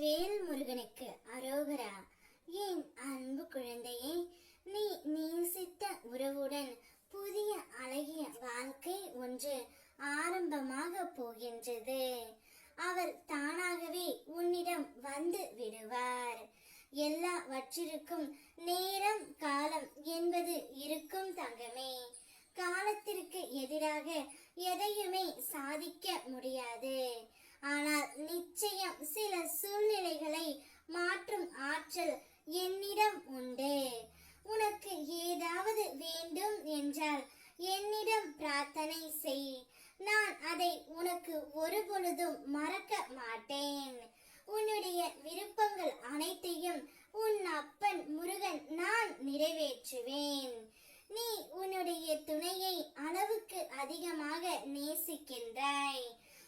வேல் முருகனுக்கு அரோகரா. என் அன்பு குழந்தையே நீ நேசித்த உறவுடன் புதிய அழகிய வாழ்க்கை ஒன்று ஆரம்பமாக போகின்றது. அவர் தானாகவே உன்னிடம் வந்து விடுவார். எல்லாவற்றிற்கும் நேரம் காலம் என்பது இருக்கும் தங்கமே. காலத்திற்கு எதிராக எதையுமே சாதிக்க முடியாது. ஆனால் நிச்சயம் சில சூழ்நிலைகளை மாற்றும் ஆற்றல் என்னிடம் உண்டு. உனக்கு ஏதாவது வேண்டும் என்றால் என்னிடம் பிரார்த்தனை செய். நான் அதை உனக்கு ஒரு பொழுதும் மறக்க மாட்டேன். உன்னுடைய விருப்பங்கள் அனைத்தையும் உன் அப்பன் முருகன் நான் நிறைவேற்றுவேன். நீ உன்னுடைய துணையை அளவுக்கு அதிகமாக நேசிக்கின்ற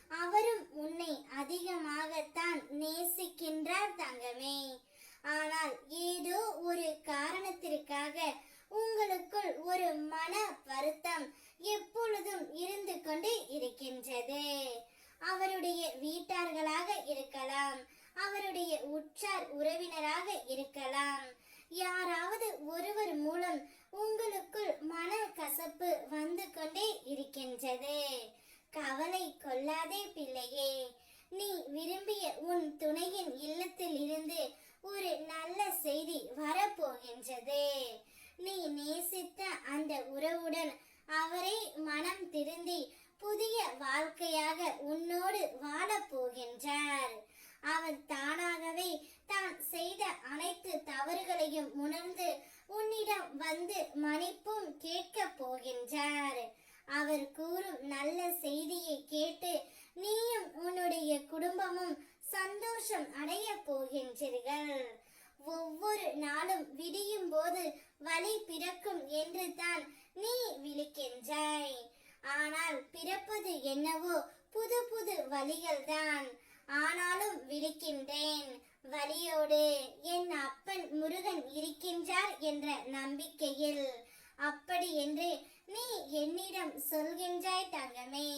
அவரும் உன்னை அதிகமாகத்தான் நேசிக்கின்றார் தங்கமே. ஆனால் ஏதோ ஒரு காரணத்திற்காக உங்களுக்குள் ஒரு மன வருத்தம் எப்பொழுதும் இருந்து கொண்டு இருக்கின்றது. அவருடைய வீட்டார்களாக இருக்கலாம் அவருடைய உற்றார் உறவினராக இருக்கலாம். யாராவது ஒருவர் மூலம் உங்களுக்குள் மன கசப்பு வந்து கொண்டே இருக்கின்றது கவலை இல்லையே நீ விரும்பிய உன் துணையின் இல்லத்தில் இருந்து ஒரு நல்ல செய்தி வரப்போகின்றது. நீ நேசித்த அந்த உறவுடன் அவரை மனம் திருந்தி புதிய வாழ்க்கையாக உன்னோடு வாழப் போகின்றார். அவர் தானாகவே தான் செய்த அனைத்து தவறுகளையும் உணர்ந்து உன்னிடம் வந்து மன்னிப்பும் கேட்கப் போகின்றார் அவர் கூறும் நல்ல செய்தியை கேட்டு நீயும் உன்னுடைய குடும்பமும் சந்தோஷம் அடைய போகின்றீர்கள். ஒவ்வொரு நாளும் விடியும் போது வழி பிறக்கும் என்று தான் நீ விழிக்கின்றாய். ஆனால் பிறப்பது என்னவோ புது புது வழிகள் தான் ஆனாலும் விழிக்கின்றேன். வழியோடு என் அப்பன் முருகன் இருக்கின்றார் என்ற நம்பிக்கையில். அப்படி என்று நீ என்னிடம் சொல்கின்றாய் தங்கமே.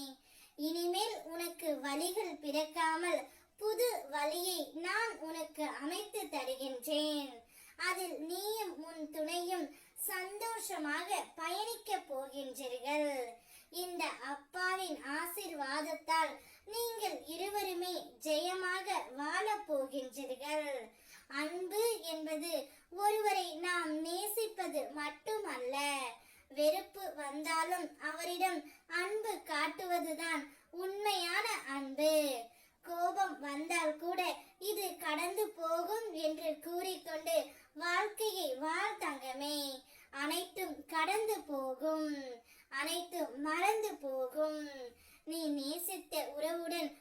இனிமேல் உனக்கு வழிகள் பிறக்காமல் புது வழியை நான் உனக்கு அமைத்து தருகின்றேன் அதில் நீயும் உன் துணையும் சந்தோஷமாக பயணிக்க போகின்றீர்கள். இந்த அப்பாவின் ஆசிர்வாதத்தால் நீங்கள் இருவருமே ஜெயமாக வாழப் போகின்றீர்கள். அன்பு என்பது ஒருவரை நாம் நேசிப்பது மட்டுமல்ல. வெறுப்பு வந்தாலும் அவரிடம் அன்பு காட்டுவதுதான் உண்மையான அன்பு. கோபம் வந்தால் கூட இது கடந்து போகும் என்று கூறி வாழ்க்கையை வாழ் தங்கமே அனைத்தும் கடந்து போகும். அனைத்தும் மறந்து போகும். நீ நேசித்த உறவுடன்